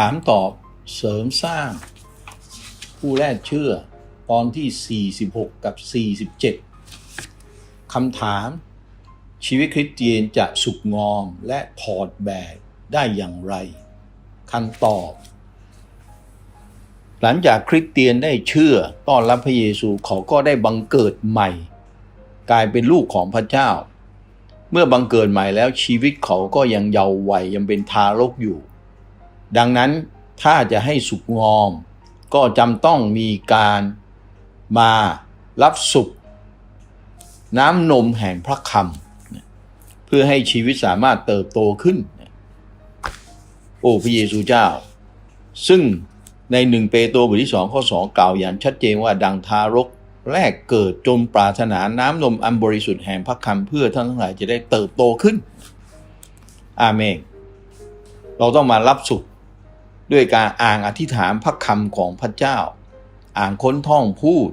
ถามตอบเสริมสร้าง ผู้แรกเชื่อ ตอนที่ 46 กับ 47 คำถาม ชีวิตคริสเตียนจะสุกงอมและถอดแบบได้อย่างไรคำตอบ หลังจากคริสเตียนได้เชื่อต้อนรับพระเยซูเขาก็ได้บังเกิดใหม่ กลายเป็นลูกของพระเจ้า เมื่อบังเกิดใหม่แล้วชีวิตเขาก็ยังเยาว์วัยยังเป็นทารกอยู่ ดังนั้นถ้าจะให้สุกงอม ก็จำต้องมีการมารับสุขน้ำนมแห่งพระคำเพื่อให้ชีวิตสามารถเติบโตขึ้น โอ้พระเยซูเจ้า ซึ่งในหนึ่งเปโตรบทที่สองข้อสองกล่าวอย่างชัดเจนว่าดังทารกแรกเกิดจนปรารถนาน้ำนมอันบริสุทธิ์แห่งพระคำเพื่อท่านทั้งหลายจะได้เติบโตขึ้น อาเมน เราต้องมารับสุข ด้วยการอ่างอธิษฐานพระคำของพระเจ้า อ่างค้นท่องพูด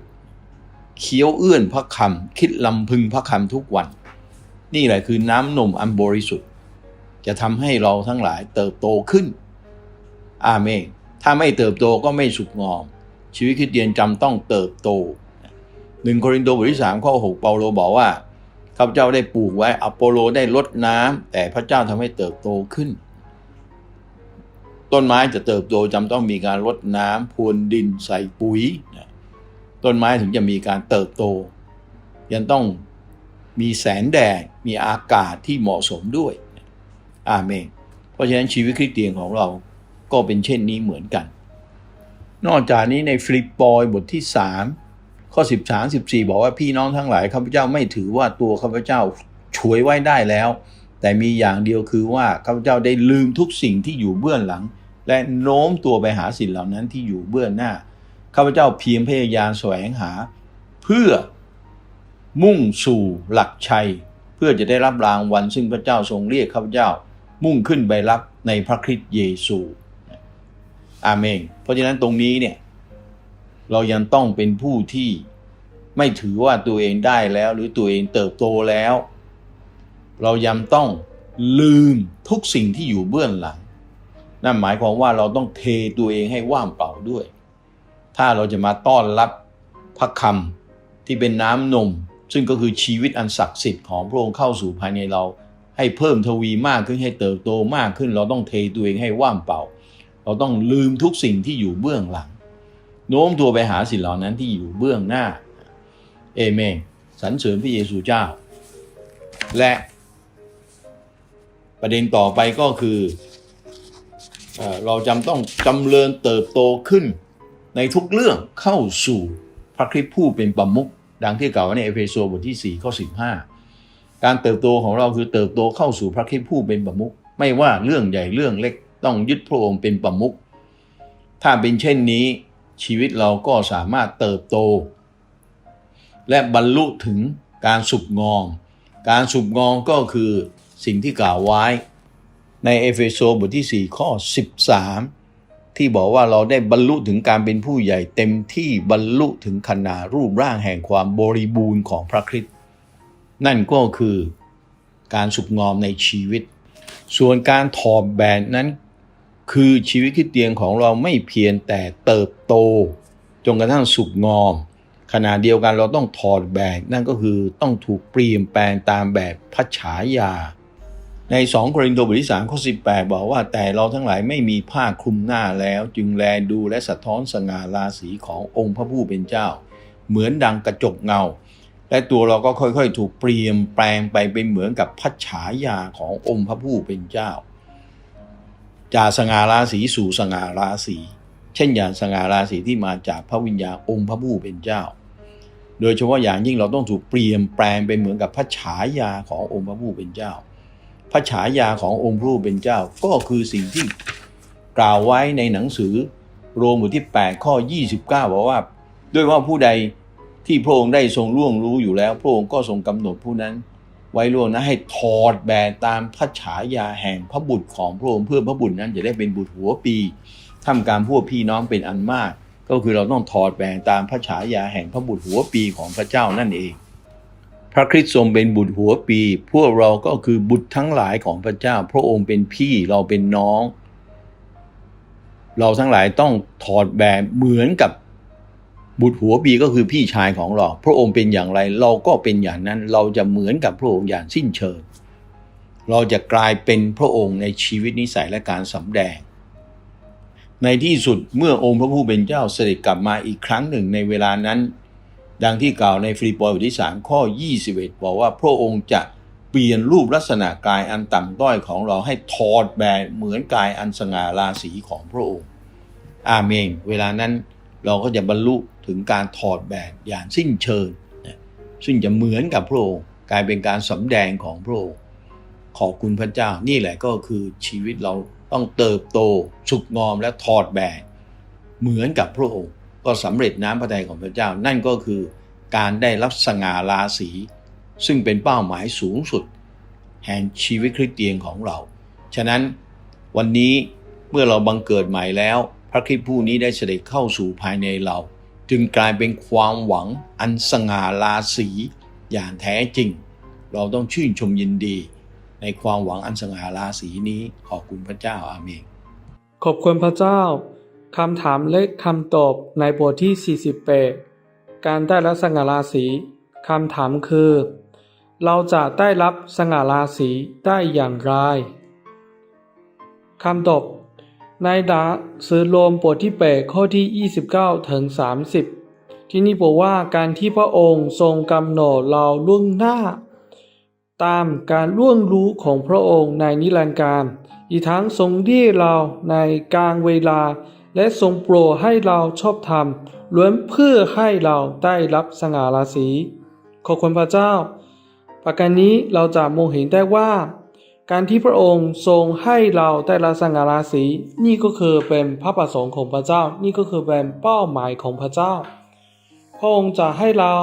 เคี้ยวเอื้อนพระคำคิดลำพึงพระคำทุกวัน นี่แหละคือน้ำนมอันบริสุทธิ์ จะทำให้เราทั้งหลายเติบโตขึ้น อาเมนถ้าไม่เติบโตก็ไม่สุขงอม ชีวิตคริสเตียนจำต้องเติบโตหนึ่งโครินธ์บทที่สามข้อหกเปาโลบอกว่าข้าพเจ้าได้ปลูกไว้อโปโลได้ลดน้ำแต่พระเจ้าทำให้เติบโตขึ้น ต้นไม้จะเติบโตจำต้องมีการรดน้ำพรวนดินใส่ปุ๋ยนะต้นไม้ถึงจะมีการเติบโต ยังต้องมีแสงแดดมีอากาศที่เหมาะสมด้วยอาเมนเพราะฉะนั้นชีวิตคริสเตียนของเราก็เป็นเช่นนี้เหมือนกัน นอกจากนี้ในฟิลิปปอยบทที่ 3 ข้อ 13 14 บอกว่าพี่น้องทั้งหลายข้าพเจ้าไม่ถือว่าตัวข้าพเจ้าช่วยไว้ได้แล้ว แต่มีอย่างเดียวคือว่าข้าพเจ้าได้ลืมทุกสิ่งที่อยู่เบื้องหลัง และโน้มตัวไปหาสิ่งเหล่านั้นที่อยู่เบื้องหน้าข้าพเจ้าเพียงพยายามแสวงหา เพื่อมุ่งสู่หลักชัย เพื่อจะได้รับรางวัลซึ่งพระเจ้าทรงเรียกข้าพเจ้ามุ่งขึ้นไปรับในพระคริสต์เยซูอาเมนเพราะฉะนั้นตรงนี้เนี่ยเรายังต้องเป็นผู้ที่ไม่ถือว่าตัวเองได้แล้ว หรือตัวเองเติบโตแล้ว เรายังต้องลืมทุกสิ่งที่อยู่เบื้องหลัง นั่นหมายความว่าเราต้องเทตัวเองให้ว่างเปล่าด้วย ถ้าเราจะมาต้อนรับพระคำที่เป็นน้ำนม ซึ่งก็คือชีวิตอันศักดิ์สิทธิ์ของพระองค์เข้าสู่ภายในเรา ให้เพิ่มทวีมากขึ้นให้เติบโตมากขึ้น เราต้องเทตัวเองให้ว่างเปล่า เราต้องลืมทุกสิ่งที่อยู่เบื้องหลัง โน้มตัวไปหาสิ่งเหล่านั้นที่อยู่เบื้องหน้าเอเมนสรรเสริญพระเยซูเจ้า และประเด็นต่อไปก็คือ เราจำต้องจำเริญเติบโตขึ้น ในทุกเรื่องเข้าสู่พระคริสต์ผู้เป็นประมุขดังที่กล่าวไว้ในเอเฟโซบทที่4ข้อ15 การเติบโตของเราคือเติบโตเข้าสู่พระคริสต์ผู้เป็นประมุขไม่ว่าเรื่องใหญ่เรื่องเล็กต้องยึดพระองค์เป็นประมุขถ้าเป็นเช่นนี้ชีวิตเราก็สามารถเติบโต และบรรลุถึงการสุกงอมการสุกงอมก็คือสิ่งที่กล่าวไว้ ในเอเฟโซบทที่ 4 ข้อ 13 ที่บอกว่าเราได้บรรลุถึงการเป็นผู้ใหญ่เต็มที่บรรลุถึงขนาดรูปร่างแห่งความบริบูรณ์ของพระคริสต์นั่นก็คือการสุกงอมในชีวิต ส่วนการถอดแบบนั้น คือชีวิตคริสเตียนของเราไม่เพียงแต่เติบโต จนกระทั่งสุกงอม ขณะเดียวกันเราต้องถอดแบบนั่นก็คือต้องถูกเปลี่ยนแปลงตามแบบพระฉายา ใน 2 โครินธ์บทที่3ข้อ18 บอกว่าแต่เราทั้งหลายไม่มีผ้าคลุมหน้าแล้ว จึงแลดูและสะท้อนสง่าราศีขององค์พระผู้เป็นเจ้า เหมือนดังกระจกเงา และตัวเราก็ค่อยๆ ถูกเปลี่ยนแปลงไปเป็นเหมือนกับพระฉายาขององค์พระผู้เป็นเจ้า จากสง่าราศีสู่สง่าราศีเช่นอย่างสง่าราศีที่มาจากพระวิญญาณองค์พระผู้เป็นเจ้า โดยเฉพาะอย่างยิ่งเราต้องถูกเปลี่ยนแปลงเป็นเหมือนกับพระฉายาขององค์พระผู้เป็นเจ้า พระฉายาขององค์พระผู้เป็นเจ้าก็คือสิ่งที่กล่าวไว้ในหนังสือโรมบทที่ 8 ข้อ 29 บอกว่า ด้วยว่าผู้ใดที่พระองค์ได้ทรงล่วงรู้อยู่แล้ว พระองค์ก็ทรงกำหนดผู้นั้น ไว้ล่วงนะให้ถอดแบบตามพระฉายาแห่งพระบุตรของพระองค์เพื่อพระบุตรนั้นจะได้เป็นบุตรหัวปีทำการพวกพี่น้องเป็นอันมาก ก็คือเราต้องถอดแบบตามพระฉายาแห่งพระบุตรหัวปีของพระเจ้านั่นเอง พระคริสต์ทรงเป็นบุตรหัวปี พวกเราก็คือบุตรทั้งหลายของพระเจ้า พระองค์เป็นพี่เราเป็นน้อง เราทั้งหลายต้องถอดแบบเหมือนกับบุตรหัวปีก็คือพี่ชายของเรา พระองค์เป็นอย่างไร เราก็เป็นอย่างนั้น เราจะเหมือนกับพระองค์อย่างสิ้นเชิง เราจะกลายเป็นพระองค์ในชีวิตนิสัยและการสำแดง ในที่สุดเมื่อองค์พระผู้เป็นเจ้าเสด็จกลับมาอีกครั้งหนึ่งในเวลานั้น ดังที่กล่าวในฟิลิปอยบทที่3ข้อ 21 บอกว่าพระองค์จะเปลี่ยนรูปลักษณะกายอันต่ำต้อยของเราให้ถอดแบบเหมือนกายอันสง่าราศีของพระองค์ อาเมน เวลานั้นเราก็จะบรรลุถึงการถอดแบบอย่างสิ้นเชิงซึ่งจะเหมือนกับพระองค์กลายเป็นการสำแดงของพระองค์ขอบคุณพระเจ้านี่แหละก็คือชีวิตเราต้องเติบโตสุกงอมและถอดแบบเหมือนกับพระองค์ ก็สำเร็จน้ำพระทัยของพระเจ้า นั่นก็คือการได้รับสง่าราศีซึ่งเป็นเป้าหมายสูงสุด แห่งชีวิตคริสเตียนของเรา ฉะนั้นวันนี้เมื่อเราบังเกิดใหม่แล้ว พระคริสต์ผู้นี้ได้เสด็จเข้าสู่ภายในเรา จึงกลายเป็นความหวังอันสง่าราศีอย่างแท้จริง เราต้องชื่นชมยินดี ในความหวังอันสง่าราศีนี้ขอบคุณพระเจ้าอาเมนขอบคุณพระเจ้า คำถามและคำตอบในบทที่ 48 การได้รับสง่าราศีคำถามคือ เราจะได้รับสง่าราศีได้อย่างไรคำตอบในหนังสือโรมบทที่8ข้อที่ 29 ถึง 30 ที่นี่บอกว่าการที่พระองค์ทรงกำหนดเราล่วงหน้า ตามการล่วงรู้ของพระองค์ในนิรันดร์การ อีกทั้งทรงเรียกเราในกลางเวลา และทรงโปรดให้เราชอบธรรมล้วนเพื่อให้เราได้รับสง่าราศีขอบคุณพระเจ้า ประการนี้เราจะมองเห็นได้ว่า การที่พระองค์ทรงให้เราได้รับสง่าราศีนี่ก็คือเป็นพระประสงค์ของพระเจ้า นี่ก็คือเป็นเป้าหมายของพระเจ้า พระองค์จะให้เรา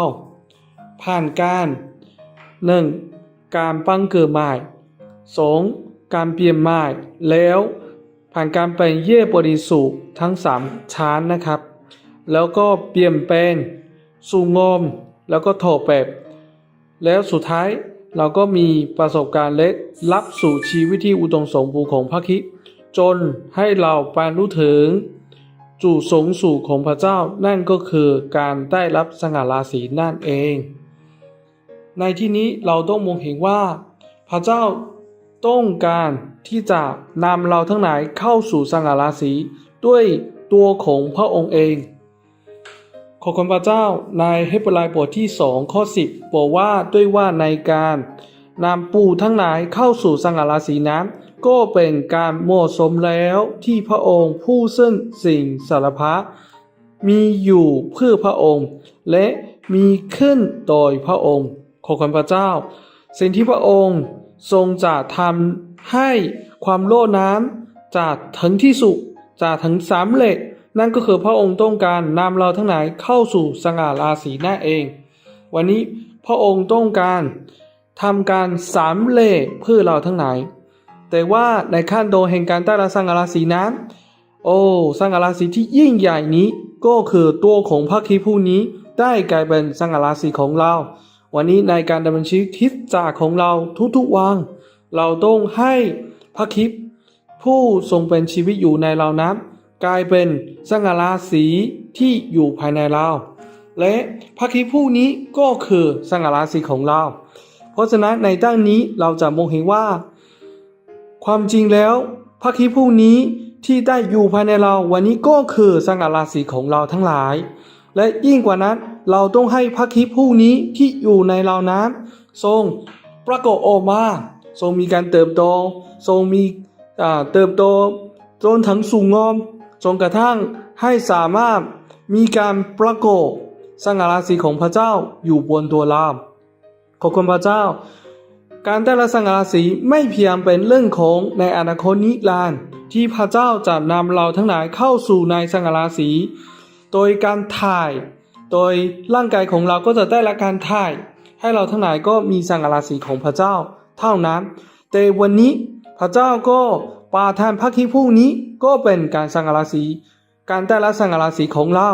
ผ่านการหนึ่งการบังเกิดใหม่สองการเปลี่ยนใหม่แล้ว ผ่านการเป็นเย่บริสุทธิ์ทั้งสามชั้นนะครับ แล้วก็เปลี่ยนเป็นสูงอม แล้วก็โถแบบ แล้วสุดท้ายเราก็มีประสบการณ์และรับสู่ชีวิตที่อุดมสมบูรณ์ของพระคิดจนให้เราไปรู้ถึงจู่สงสู่ของพระเจ้านั่นก็คือการได้รับสง่าราศีนั่นเอง ในที่นี้เราต้องมองเห็นว่าพระเจ้า ต้องการที่จะนำเราทั้งหลายเข้าสู่สัง่าราศีด้วยตัวของพระองค์เอง ขอคุณพระเจ้าในเฮบรายบทที่2ข้อ10บอกว่าด้วยว่าในการนำปู่ทั้งหลายเข้าสู่สัง่าราศีนั้นก็เป็นการเหมาะสมแล้วที่พระองค์ผู้ซึ่งสิ่งสารพัดมีอยู่เพื่อพระองค์ และมีขึ้นโดยพระองค์ ขอคุณพระเจ้า สิ่งที่พระองค์ทรงจะทำให้ความโลภน้ำจะถึงที่สุดจะถึงสำเร็จ นั่นก็คือพระองค์ต้องการนำเราทั้งหลายเข้าสู่สง่าราศีนั่นเอง วันนี้พระองค์ต้องการทำการสำเร็จเพื่อเราทั้งหลาย แต่ว่าในขั้นโดแห่งการได้รับสง่าราศีนั้นโอ้สง่าราศีที่ยิ่งใหญ่นี้ก็คือตัวของพระคริสต์ผู้นี้ได้กลายเป็นสง่าราศีของเรา วันนี้ในการดำเนินชีวิตคริสตจักของเราทุกๆวันเราต้องให้พระคริสต์ผู้ทรงเป็นชีวิตอยู่ในเรานั้นกลายเป็นสัง่าราศีที่อยู่ภายในเรา และพระคริสต์ผู้นี้ก็คือสัง่าราศีของเรา เพราะฉะนั้นในด้านนี้เราจะมองเห็นว่า ความจริงแล้วพระคริสต์ผู้นี้ที่ได้อยู่ภายในเราวันนี้ก็คือสัง่าราศีของเราทั้งหลาย และยิ่งกว่านั้นเราต้องให้พระคริสต์ผู้นี้ที่อยู่ในเรานั้นทรงประกอบออกมาทรงมีการเติบโต ทรงมีเติบโตจนถึงสูงงอมจนกระทั่งให้สามารถมีการประกอบสง่าราศีของพระเจ้าอยู่บนตัวเราขอบคุณพระเจ้า การได้รับสง่าราศีไม่เพียงเป็นเรื่องของในอนาคตนิรันดร์ที่พระเจ้าจะนำเราทั้งหลายเข้าสู่ในสง่าราศี โดยการถ่าย โดยร่างกายของเราก็จะได้รับการถ่าย ให้เราทั้งหลายก็มีสัง่าราศีของพระเจ้าเท่านั้น แต่วันนี้พระเจ้าก็ประทานพระคิดผู้นี้ก็เป็นการสัง่าราศีการได้รับสง่าราศีของเรา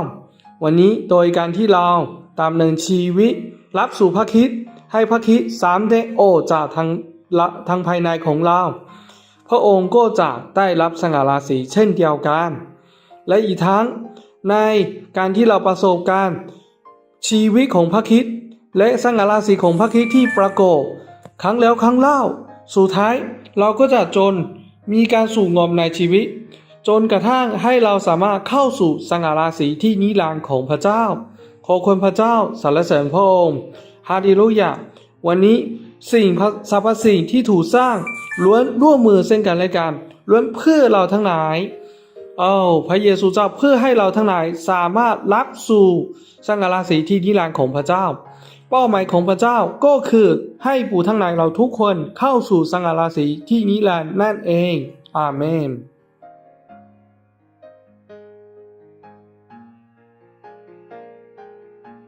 วันนี้โดยการที่เราตามเนินชีวิต รับสู่พระคิดให้พระคิดสามเดโอจากทางทางภายในของเรา พระองค์ก็จะได้รับสัง่าราศีเช่นเดียวกัน และอีกทั้ง ในการที่เราประสบการณ์ชีวิตของพระคิดและสังฆราศีของพระคิดที่ประกอบครั้งแล้วครั้งเล่า สุดท้ายเราก็จะจนมีการสู่งอมในชีวิต จนกระทั่งให้เราสามารถเข้าสู่สังฆราศีที่นิรันดร์ของพระเจ้า ขอคุณพระเจ้าสรรเสริญพระองค์ฮาเลลูยาวันนี้สิ่งสรรพสิ่งที่ถูกสร้างล้วนร่วมมือซึ่งกันและกันล้วนเพื่อเราทั้งหลาย เอาพระเยซูเจ้าเพื่อให้เราทั้งหลายสามารถรับสู่สังฆราศีที่นิรันดร์ของพระเจ้า เป้าหมายของพระเจ้าก็คือให้ปู่ทั้งหลายเราทุกคนเข้าสู่สังฆราศีที่นิรันดร์นั่นเอง อาเมน